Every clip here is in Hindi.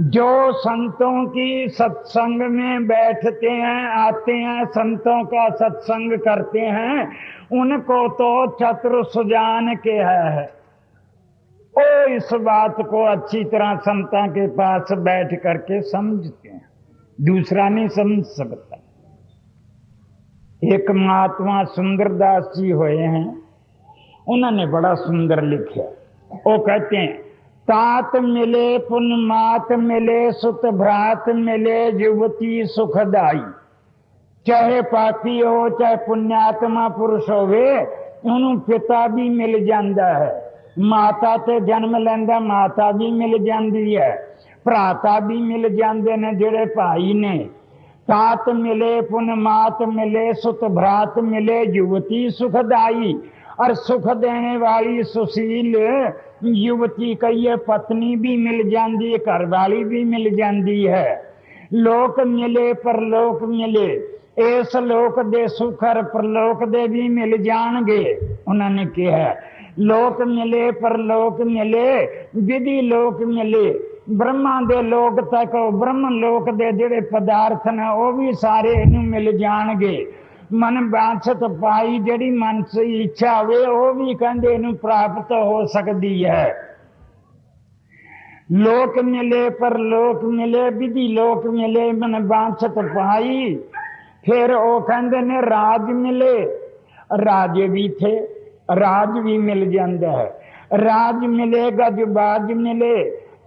जो संतों की सत्संग में बैठते हैं, आते हैं, संतों का सत्संग करते हैं, उनको तो चतुर सुजान के है। ओ इस बात को अच्छी तरह संता के पास बैठ करके समझते हैं। दूसरा नहीं समझ सकता। एक महात्मा सुंदरदास जी हुए हैं। उन्होंने बड़ा सुंदर लिखा। वो कहते हैं तात मिले पुन मात मिले सुत भ्रात मिले युवती सुखदाई चाहे पापी हो चाहे पुण्यात्मा पुरुष होवे ਉਹਨੂੰ ਪਿਤਾ ਵੀ ਮਿਲ ਜਾਂਦਾ ਹੈ ਮਾਤਾ ਤੇ ਜਨਮ ਲੈਂਦਾ ਮਾਤਾ ਵੀ ਮਿਲ ਜਾਂਦੀ ਹੈ ਭਰਾਤਾ ਵੀ ਮਿਲ ਜਾਂਦੇ ਨੇ ਜਿਹੜੇ ਭਾਈ ਨੇ तात मिले पुन मात मिले सुत भ्रात मिले युवती सुखदाई और सुख देने वाली सुशील युवती कहिए पत्नी भी मिल जाती है घर वाली भी मिल जाती है लोक मिले परलोक मिले इस लोक दे सुखर परलोक दे भी मिल जाएंगे उन्होंने कहा लोक मिले परलोक मिले विधि लोक मिले ਬ੍ਰਹਮਾ ਦੇ ਲੋਕ ਤੱਕ ਬ੍ਰਹਮ ਲੋਕ ਦੇ ਜਿਹੜੇ ਪਦਾਰਥ ਨੇ ਉਹ ਵੀ ਸਾਰੇ ਇਹਨੂੰ ਮਿਲ ਜਾਣਗੇ ਮਨ ਬਾਛਤ ਪਾਈ ਜਿਹੜੀ ਮਨ ਸੇ ਇੱਛਾ ਹੋਵੇ ਉਹ ਵੀ ਕਹਿੰਦੇ ਇਹਨੂੰ ਪ੍ਰਾਪਤ ਹੋ ਸਕਦੀ ਹੈ ਲੋਕ ਮਿਲੇ ਪਰ ਲੋਕ ਮਿਲੇ ਵਿਧੀ ਲੋਕ ਮਿਲੇ ਮਨ ਬਾਛਤ ਪਾਈ ਫਿਰ ਉਹ ਕਹਿੰਦੇ ਨੇ ਰਾਜ ਮਿਲੇ ਰਾਜੇ ਵੀ ਥੇ ਰਾਜ ਵੀ ਮਿਲ ਜਾਂਦਾ ਹੈ ਰਾਜ ਮਿਲੇਗਾ ਜੋ ਬਾਜ ਮਿਲੇ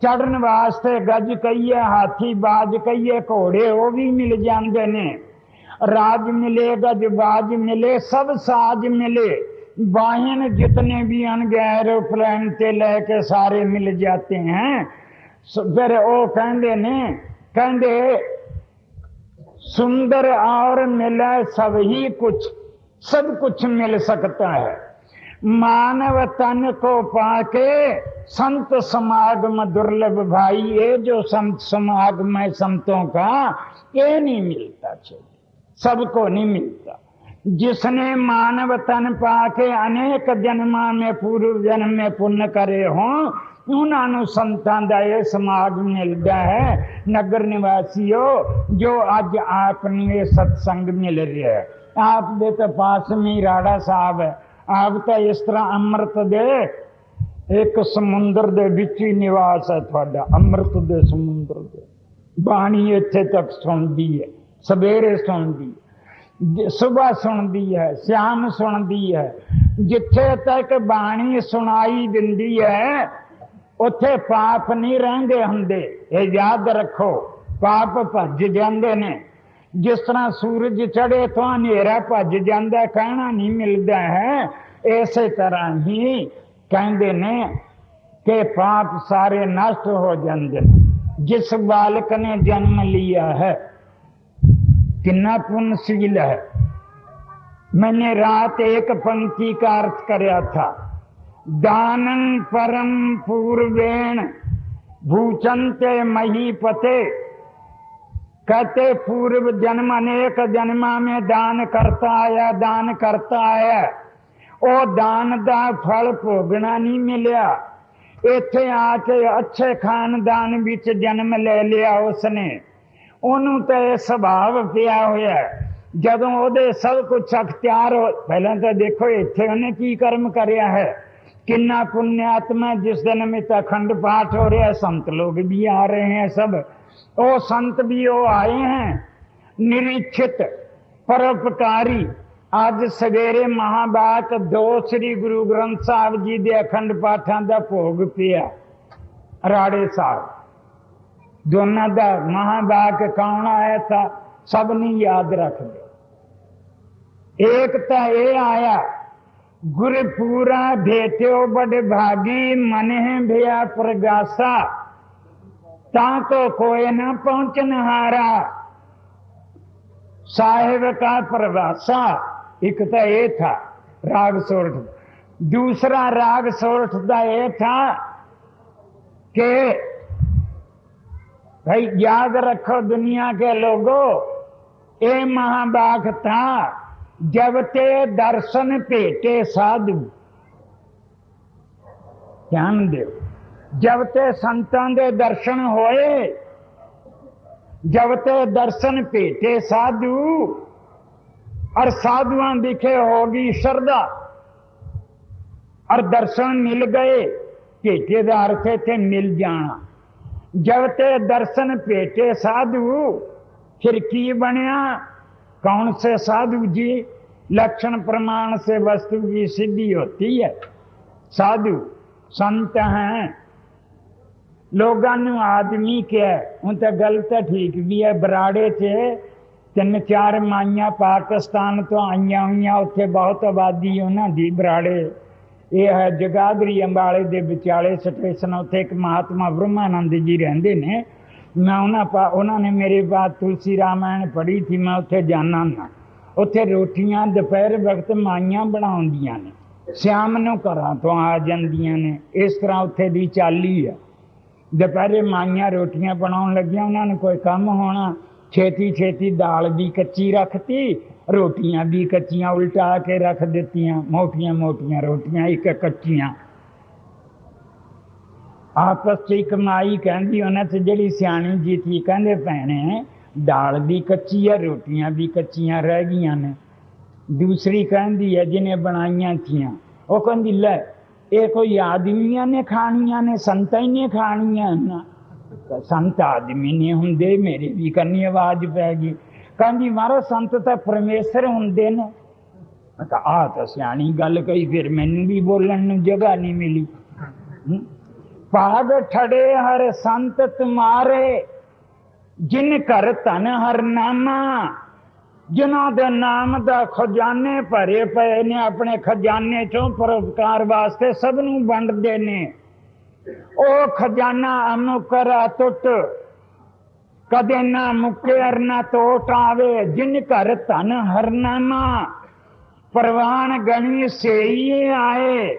ਚੜਨ ਵਾਸਤੇ ਗੱਜ ਕਹੀਏ ਹਾਥੀ ਬਾਜ ਕਹੀਏ ਘੋੜੇ ਉਹ ਵੀ ਮਿਲ ਜਾਂਦੇ ਨੇ राज मिले, गजबाज मिले, सब साज मिले। बाहन जितने भी अनगहर प्रेम ते लेके सारे मिल जाते हैं। फिर वो कहते ने कहते सुंदर और मिले सब ही कुछ, सब कुछ मिल सकता है। मानव तन को पाके संत समागम दुर्लभ भाई, ये जो संत समागम है संतों का, ये नहीं मिलता चाहिए। सबको नहीं मिलता। जिसने मानव तन पाके अनेक जन्मा में पूर्व जन्म में पुण्य करे हो उन्होंने संतान दया समाज मिलता है नगर निवासियों, जो आज आपने सत्संग मिल रहा है। आप दे तो पास में राड़ा साहब है। आप तो इस तरह अमृत दे, एक समुंदर दे बिच ही निवास है थोड़ा। अमृत दे समुद्र दे। बाणी इतने तक सुनती है। ਸਵੇਰੇ ਸੁਣਦੀ ਹੈ ਸਵੇਰ ਸੁਣਦੀ ਹੈ, ਸ਼ਾਮ ਸੁਣਦੀ ਹੈ, ਜਿੱਥੇ ਤੱਕ ਬਾਣੀ ਸੁਣਾਈ ਦਿੰਦੀ ਹੈ, ਉੱਥੇ ਪਾਪ ਨਹੀਂ ਰਹਿੰਦੇ ਹੁੰਦੇ। ਇਹ ਯਾਦ ਰੱਖੋ, ਪਾਪ ਭੱਜ ਜਾਂਦੇ ਨੇ। ਜਿਸ ਤਰ੍ਹਾਂ ਸੂਰਜ ਚੜੇ ਤੋਂ ਹਨੇਰਾ ਭੱਜ ਜਾਂਦਾ, ਕਹਿਣਾ ਨਹੀਂ ਮਿਲਦਾ ਹੈ, ਇਸੇ ਤਰ੍ਹਾਂ ਹੀ ਕਹਿੰਦੇ ਨੇ ਕਿ ਪਾਪ ਸਾਰੇ ਨਸ਼ਟ ਹੋ ਜਾਂਦੇ ਜਿਸ ਬਾਲਕ ਨੇ ਜਨਮ ਲਿਆ ਹੈ किन्ना पुण्यशील है मैंने रात एक पंक्ति का अर्थ कराया था दानन परम पूर्वेण भूचंते महीपते कहते पूर्व जन्म अनेक जन्मा में दान करता आया दान करता आया ਉਹ ਦਾਨ ਦਾ ਫਲ ਭੋਗਣਾ ਨਹੀਂ ਮਿਲਿਆ ਇੱਥੇ ਆ ਕੇ ਅੱਛੇ ਖਾਨਦਾਨ ਵਿੱਚ ਜਨਮ ਲੈ ਲਿਆ ਉਸਨੇ ਉਹਨੂੰ ਤਾਂ ਇਹ ਸੁਭਾਵ ਪਿਆ ਹੋਇਆ ਜਦੋਂ ਉਹਦੇ ਸਭ ਕੁਝ ਅਖਤਿਆਰ ਹੋ ਪਹਿਲਾਂ ਤਾਂ ਦੇਖੋ ਇੱਥੇ ਉਹਨੇ ਕੀ ਕਰਮ ਕਰਿਆ ਹੈ किन्ना पुण्यात्मा जिस दिन में अखंड पाठ हो रहा है संत लोग भी आ रहे हैं सब ओ संत भी वो आए हैं निरीक्षित परोपकारी ਅੱਜ ਸਵੇਰੇ ਮਹਾਬਾਤ ਦੋ ਸ੍ਰੀ ਗੁਰੂ ਗ੍ਰੰਥ ਸਾਹਿਬ ਜੀ ਦੇ ਅਖੰਡ ਪਾਠਾਂ ਦਾ ਭੋਗ ਪਿਆ ਰਾੜੇ ਸਾਹਿਬ जो नदा महादाक कौना ऐसा सबनी याद रख दे एक तो ये आया गुरु पूरा भेट्यो बड़ भागी, मने भया प्रगासा। ताको तो कोय न पहुंचन हारा। साहेब का प्रभाषा एक तो ये था, राग सोरठ। दूसरा राग सोरठ का ये था कि भाई, याद रखो दुनिया के लोगों ये महाबाग था, जब ते दर्शन पेटे साधु। ध्यान दो जब ते संतान दे दर्शन होए, जब ते दर्शन पेटे साधु, और साधुआ दिखे होगी श्रद्धा, और दर्शन मिल गए पेटे का थे मिल जाना। जगते दर्शन पेटे साधु। फिर की बनया? कौन से साधु जी? लक्षण प्रमाण से वस्तु की सिद्धि होती है। साधु, संत हैं। लोग आदमी के उनका तो गल ठीक भी है, बराड़े चे तीन चार माइया पाकिस्तान तो आईया हुई उत बहुत आबादी उन्होंने बराड़े। ਇਹ ਹੈ ਜਗਾਦਰੀ ਅੰਬਾਲੇ ਦੇ ਵਿਚਾਲੇ ਸਟੇਸ਼ਨ, ਉੱਥੇ ਇੱਕ ਮਹਾਤਮਾ ਬ੍ਰਹਮਾਨੰਦ ਜੀ ਰਹਿੰਦੇ ਨੇ। ਮੈਂ ਉਹਨਾਂ ਪਾ, ਉਹਨਾਂ ਨੇ ਮੇਰੇ ਬਾਤ ਤੁਲਸੀ ਰਾਮਾਇਣ ਪੜ੍ਹੀ ਸੀ, ਮੈਂ ਉੱਥੇ ਜਾਣਾ ਨਾ ਉੱਥੇ ਰੋਟੀਆਂ ਦੁਪਹਿਰ ਵਕਤ ਮਾਈਆਂ ਬਣਾਉਂਦੀਆਂ ਨੇ, ਸ਼ਾਮ ਨੂੰ ਘਰਾਂ ਤੋਂ ਆ ਜਾਂਦੀਆਂ ਨੇ। ਇਸ ਤਰ੍ਹਾਂ ਉੱਥੇ ਦੀ ਚਾਲੀ ਆ। ਦੁਪਹਿਰੇ ਮਾਈਆਂ ਰੋਟੀਆਂ ਬਣਾਉਣ ਲੱਗੀਆਂ, ਉਹਨਾਂ ਨੂੰ ਕੋਈ ਕੰਮ ਹੋਣਾ ਛੇਤੀ ਛੇਤੀ ਦਾਲ ਦੀ ਕੱਚੀ ਰੱਖਤੀ ਰੋਟੀਆਂ ਵੀ ਕੱਚੀਆਂ ਉਲਟਾ ਕੇ ਰੱਖ ਦਿੱਤੀਆਂ ਮੋਟੀਆਂ ਮੋਟੀਆਂ ਰੋਟੀਆਂ ਇੱਕ ਕੱਚੀਆਂ ਆਪਸ ਚ ਇੱਕ ਮਾਈ ਕਹਿੰਦੀ ਉਹਨਾਂ ਤੇ ਜਿਹੜੀ ਸਿਆਣੀ ਜੀ ਸੀ ਕਹਿੰਦੇ ਭੈਣੇ ਦਾਲ ਵੀ ਕੱਚੀ ਹੈ ਰੋਟੀਆਂ ਵੀ ਕੱਚੀਆਂ ਰਹਿ ਗਈਆਂ ਨੇ ਦੂਸਰੀ ਕਹਿੰਦੀ ਹੈ ਜਿਹਨੇ ਬਣਾਈਆਂ ਥੀਆਂ ਉਹ ਕਹਿੰਦੀ ਲੈ ਇਹ ਕੋਈ ਆਦਮੀਆਂ ਨੇ ਖਾਣੀਆਂ ਨੇ ਸੰਤਾਂ ਹੀ ਨੇ ਖਾਣੀਆਂ ਨਾ ਸੰਤ ਆਦਮੀ ਨਹੀਂ ਹੁੰਦੇ ਮੇਰੇ ਵੀ ਕੰਨੀ ਆਵਾਜ਼ ਪੈ ਗਈ ਕਹਿੰਦੀ, ਮਹਾਰਾਜ, ਸੰਤ ਤਾਂ ਪਰਮੇਸ਼ਰ ਹੁੰਦੇ ਨੇ। ਮੈਂ ਕਿਹਾ ਆ ਤਾਂ ਸਿਆਣੀ ਗੱਲ ਕਹੀ, ਫਿਰ ਮੈਨੂੰ ਵੀ ਬੋਲਣ ਨੂੰ ਜਗ੍ਹਾ ਨਹੀਂ ਮਿਲੀ। ਭਾਗ ਠੜੇ ਹਰ ਸੰਤ ਤੁਮਾਰੇ, ਜਿਨ ਘਰ ਧਨ ਹਰ ਨਾਮਾ। ਜਿਨ੍ਹਾਂ ਦੇ ਨਾਮ ਦਾ ਖਜ਼ਾਨੇ ਭਰੇ ਪਏ ਨੇ, ਆਪਣੇ ਖਜ਼ਾਨੇ ਚੋਂ ਪਰਉਪਕਾਰ ਵਾਸਤੇ ਸਭ ਨੂੰ ਵੰਡਦੇ ਨੇ। ਉਹ ਖਜ਼ਾਨਾ ਅਨੁਕਰ ਅਟੁੱਟ ਕਦੇ ਨਾ ਮੁੱਕੇ ਅਰ ਨਾ ਟੋਟ ਆਵੇ ਜਿਨ ਘਰ ਧਨ ਹਰਨਾਮਾ ਪ੍ਰਵਾਨ ਗਣੀ ਸੇਈ ਆਏ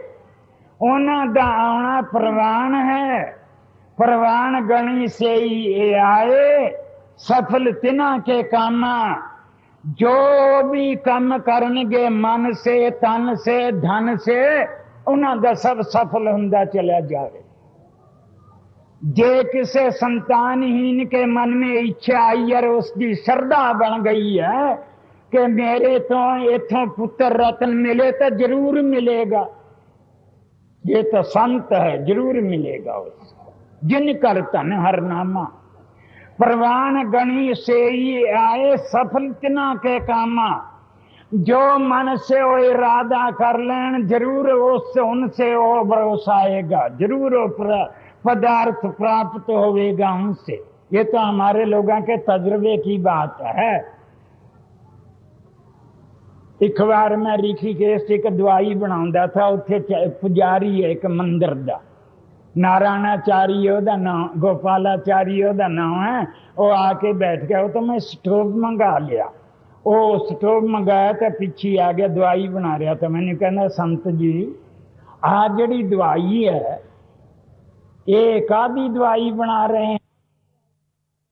ਉਹਨਾਂ ਦਾ ਆਉਣਾ ਪ੍ਰਵਾਨ ਹੈ ਪ੍ਰਵਾਨ ਗਣੀ ਸੇਈ ਆਏ ਸਫਲ ਤਿਨਾ ਕੇ ਕਾਮਾ ਜੋ ਵੀ ਕੰਮ ਕਰਨਗੇ ਮਨ ਸੇ ਤਨ ਸੇ ਧਨ ਸੇ ਉਹਨਾਂ ਦਾ ਸਭ ਸਫਲ ਹੁੰਦਾ ਚਲਿਆ ਜਾਵੇ जे किसे संतानहीन के मन में इच्छा आई और उसकी श्रद्धा बन गई है कि मेरे तो इथों पुत्र रत्न मिले तो ज़रूर मिलेगा। ये तो संत है, ज़रूर मिलेगा उसको। जिन कर तन हर नामा। प्रवान गणी से ही आए सफल तिना के कामा। जो मन से वो इरादा कर लेन, ज़रूर उससे उनसे वो भरोसा आएगा ज़रूर वो पदार्थ प्राप्त होगा उनसे। ये तो हमारे लोगों के तजर्बे की बात है। एक बार मैं ऋषिकेश एक दवाई बना था उत्थे पुजारी है एक मंदिर का नारायणाचारी नाम गोपालाचारी नाम है। वो आके बैठ गया, वो तो मैं स्टोव मंगा लिया। वो स्टोव मंगाया तो पीछे आ गया दवाई बना रहा था। मैंने कहना संत जी आ जड़ी दवाई है ये कादी दवाई बना रहे हैं।